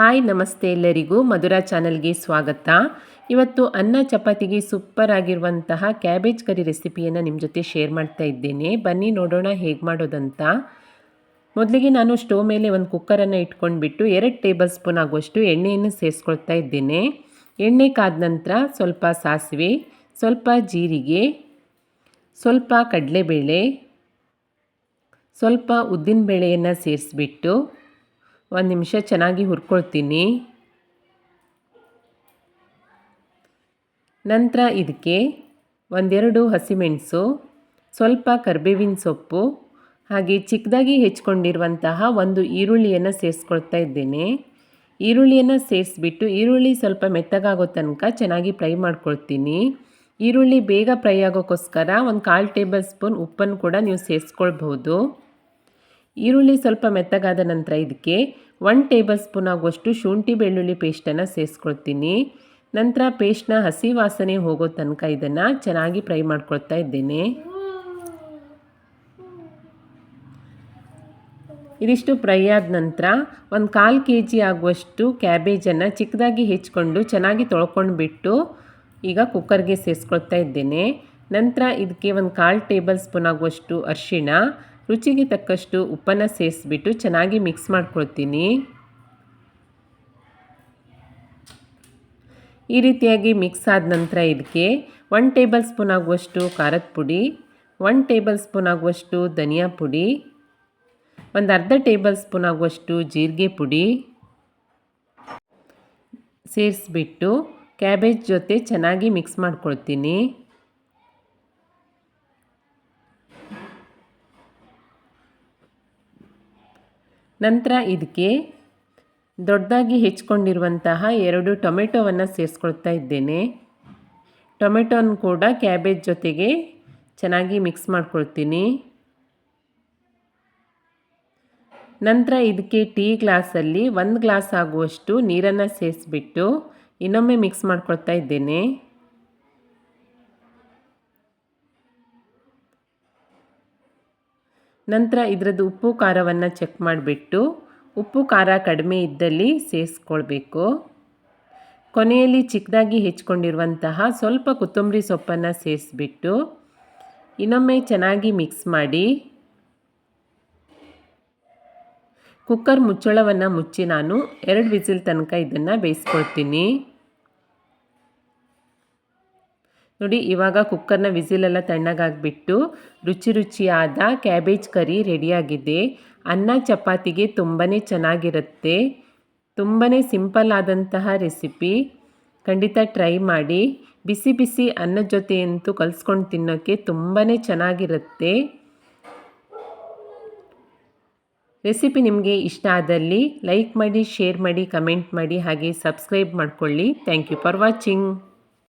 Hi ನಮಸ್ತೆ ಎಲ್ಲರಿಗೂ ಮಧುರಾ ಚಾನಲ್ಗೆ ಸ್ವಾಗತ. ಇವತ್ತು ಅನ್ನ ಚಪಾತಿಗೆ ಸೂಪರ್ ಆಗಿರುವಂತಹ ಕ್ಯಾಬೇಜ್ ಕರಿ ರೆಸಿಪಿಯನ್ನು ನಿಮ್ಮ ಜೊತೆ ಶೇರ್ ಮಾಡ್ತಾ ಇದ್ದೇನೆ. ಬನ್ನಿ ನೋಡೋಣ ಹೇಗೆ ಮಾಡೋದಂತ. ಮೊದಲಿಗೆ ನಾನು ಸ್ಟೋವ್ ಮೇಲೆ ಒಂದು ಕುಕ್ಕರನ್ನು ಇಟ್ಕೊಂಡ್ಬಿಟ್ಟು ಎರಡು ಟೇಬಲ್ ಸ್ಪೂನ್ ಆಗುವಷ್ಟು ಎಣ್ಣೆಯನ್ನು ಸೇರಿಸ್ಕೊಳ್ತಾ ಇದ್ದೇನೆ. ಎಣ್ಣೆ ಕಾದ ನಂತರ ಸ್ವಲ್ಪ ಸಾಸಿವೆ, ಸ್ವಲ್ಪ ಜೀರಿಗೆ, ಸ್ವಲ್ಪ ಕಡಲೆಬೇಳೆ, ಸ್ವಲ್ಪ ಉದ್ದಿನಬೇಳೆಯನ್ನು ಸೇರಿಸ್ಬಿಟ್ಟು ಒಂದು ನಿಮಿಷ ಚೆನ್ನಾಗಿ ಹುರ್ಕೊಳ್ತೀನಿ. ನಂತರ ಇದಕ್ಕೆ ಒಂದೆರಡು ಹಸಿಮೆಣಸು ಸ್ವಲ್ಪ ಕರ್ಬೇವಿನ ಸೊಪ್ಪು, ಹಾಗೆ ಚಿಕ್ಕದಾಗಿ ಹೆಚ್ಕೊಂಡಿರುವಂತಹ ಒಂದು ಈರುಳ್ಳಿಯನ್ನು ಸೇರಿಸ್ಕೊಳ್ತಾ ಇದ್ದೇನೆ. ಈರುಳ್ಳಿಯನ್ನು ಸೇರಿಸ್ಬಿಟ್ಟು ಈರುಳ್ಳಿ ಸ್ವಲ್ಪ ಮೆತ್ತಗಾಗೋ ತನಕ ಚೆನ್ನಾಗಿ ಫ್ರೈ ಮಾಡ್ಕೊಳ್ತೀನಿ. ಈರುಳ್ಳಿ ಬೇಗ ಫ್ರೈ ಆಗೋಕ್ಕೋಸ್ಕರ ಒಂದು ಕಾಲು ಟೇಬಲ್ ಸ್ಪೂನ್ ಉಪ್ಪನ್ನು ಕೂಡ ನೀವು ಸೇರಿಸ್ಕೊಳ್ಬಹುದು. ಈರುಳ್ಳಿ ಸ್ವಲ್ಪ ಮೆತ್ತಗಾದ ನಂತರ ಇದಕ್ಕೆ ಒನ್ ಟೇಬಲ್ ಸ್ಪೂನ್ ಆಗುವಷ್ಟು ಶುಂಠಿ ಬೆಳ್ಳುಳ್ಳಿ ಪೇಸ್ಟನ್ನು ಸೇರಿಸ್ಕೊಳ್ತೀನಿ. ನಂತರ ಪೇಸ್ಟ್ನ ಹಸಿ ವಾಸನೆ ಹೋಗೋ ತನಕ ಇದನ್ನು ಚೆನ್ನಾಗಿ ಫ್ರೈ ಮಾಡ್ಕೊಳ್ತಾ ಇದ್ದೇನೆ. ಇದಿಷ್ಟು ಫ್ರೈ ಆದ ನಂತರ ಒಂದು ಕಾಲು ಕೆ ಜಿ ಆಗುವಷ್ಟು ಕ್ಯಾಬೇಜನ್ನು ಚಿಕ್ಕದಾಗಿ ಹೆಚ್ಕೊಂಡು ಚೆನ್ನಾಗಿ ತೊಳ್ಕೊಂಡು ಬಿಟ್ಟು ಈಗ ಕುಕ್ಕರ್ಗೆ ಸೇರಿಸ್ಕೊಳ್ತಾ ಇದ್ದೇನೆ. ನಂತರ ಇದಕ್ಕೆ ಒಂದು ಕಾಲು ಟೇಬಲ್ ಸ್ಪೂನ್ ಆಗುವಷ್ಟು ಅರಿಶಿಣ ರುಚಿಗೆ ತಕ್ಕಷ್ಟು ಉಪ್ಪನ್ನು ಸೇರಿಸ್ಬಿಟ್ಟು ಚೆನ್ನಾಗಿ ಮಿಕ್ಸ್ ಮಾಡ್ಕೊಳ್ತೀನಿ. ಈ ರೀತಿಯಾಗಿ ಮಿಕ್ಸ್ ಆದ ನಂತರ ಇದಕ್ಕೆ ಒನ್ ಟೇಬಲ್ ಸ್ಪೂನ್ ಆಗುವಷ್ಟು ಖಾರದ ಪುಡಿ, ಒನ್ ಟೇಬಲ್ ಸ್ಪೂನ್ ಆಗುವಷ್ಟು ಧನಿಯಾ ಪುಡಿ, ಒಂದು ಅರ್ಧ ಟೇಬಲ್ ಸ್ಪೂನ್ ಆಗುವಷ್ಟು ಜೀರಿಗೆ ಪುಡಿ ಸೇರಿಸ್ಬಿಟ್ಟು ಕ್ಯಾಬೇಜ್ ಜೊತೆ ಚೆನ್ನಾಗಿ ಮಿಕ್ಸ್ ಮಾಡ್ಕೊಳ್ತೀನಿ. ನಂತರ ಇದಕ್ಕೆ ದೊಡ್ಡದಾಗಿ ಹೆಚ್ಕೊಂಡಿರುವಂತಹ ಎರಡು ಟೊಮೆಟೊವನ್ನು ಸೇರಿಸ್ಕೊಳ್ತಾ ಇದ್ದೇನೆ. ಟೊಮೆಟೊನ ಕೂಡ ಕ್ಯಾಬೇಜ್ ಜೊತೆಗೆ ಚೆನ್ನಾಗಿ ಮಿಕ್ಸ್ ಮಾಡ್ಕೊಳ್ತೀನಿ. ನಂತರ ಇದಕ್ಕೆ ಟೀ ಗ್ಲಾಸಲ್ಲಿ ಒಂದು ಗ್ಲಾಸ್ ಆಗುವಷ್ಟು ನೀರನ್ನು ಸೇರಿಸ್ಬಿಟ್ಟು ಇನ್ನೊಮ್ಮೆ ಮಿಕ್ಸ್ ಮಾಡ್ಕೊಳ್ತಾ ಇದ್ದೇನೆ. ನಂತರ ಇದರದ್ದು ಉಪ್ಪು ಖಾರವನ್ನು ಚೆಕ್ ಮಾಡಿಬಿಟ್ಟು ಉಪ್ಪು ಖಾರ ಕಡಿಮೆ ಇದ್ದಲ್ಲಿ ಸೇರಿಸ್ಕೊಳ್ಬೇಕು ಕೊನೆಯಲ್ಲಿ ಚಿಕ್ಕದಾಗಿ ಹೆಚ್ಕೊಂಡಿರುವಂತಹ ಸ್ವಲ್ಪ ಕೊತ್ತಂಬರಿ ಸೊಪ್ಪನ್ನು ಸೇರಿಸ್ಬಿಟ್ಟು ಇನ್ನೊಮ್ಮೆ ಚೆನ್ನಾಗಿ ಮಿಕ್ಸ್ ಮಾಡಿ ಕುಕ್ಕರ್ ಮುಚ್ಚಳವನ್ನು ಮುಚ್ಚಿ ನಾನು ಎರಡು ವಿಸಿಲ್ ತನಕ ಇದನ್ನು ಬೇಯಿಸ್ಕೊಳ್ತೀನಿ. ನೋಡಿ, ಇವಾಗ ಕುಕ್ಕರ್ನ ವಿಸಿಲೆಲ್ಲ ತಣ್ಣಗಾಗಿಬಿಟ್ಟು ರುಚಿ ರುಚಿಯಾದ ಕ್ಯಾಬೇಜ್ ಕರಿ ರೆಡಿಯಾಗಿದೆ. ಅನ್ನ ಚಪಾತಿಗೆ ತುಂಬಾ ಚೆನ್ನಾಗಿರುತ್ತೆ. ತುಂಬಾ ಸಿಂಪಲ್ ಆದಂತಹ ರೆಸಿಪಿ. ಖಂಡಿತ ಟ್ರೈ ಮಾಡಿ. ಬಿಸಿ ಬಿಸಿ ಅನ್ನದ ಜೊತೆ ಅಂತೂ ಕಲಿಸ್ಕೊಂಡು ತಿನ್ನೋಕ್ಕೆ ತುಂಬಾ ಚೆನ್ನಾಗಿರುತ್ತೆ. ರೆಸಿಪಿ ನಿಮಗೆ ಇಷ್ಟ ಆದಲ್ಲಿ ಲೈಕ್ ಮಾಡಿ, ಶೇರ್ ಮಾಡಿ, ಕಮೆಂಟ್ ಮಾಡಿ, ಹಾಗೆ ಸಬ್ಸ್ಕ್ರೈಬ್ ಮಾಡಿಕೊಳ್ಳಿ. Thank you for watching.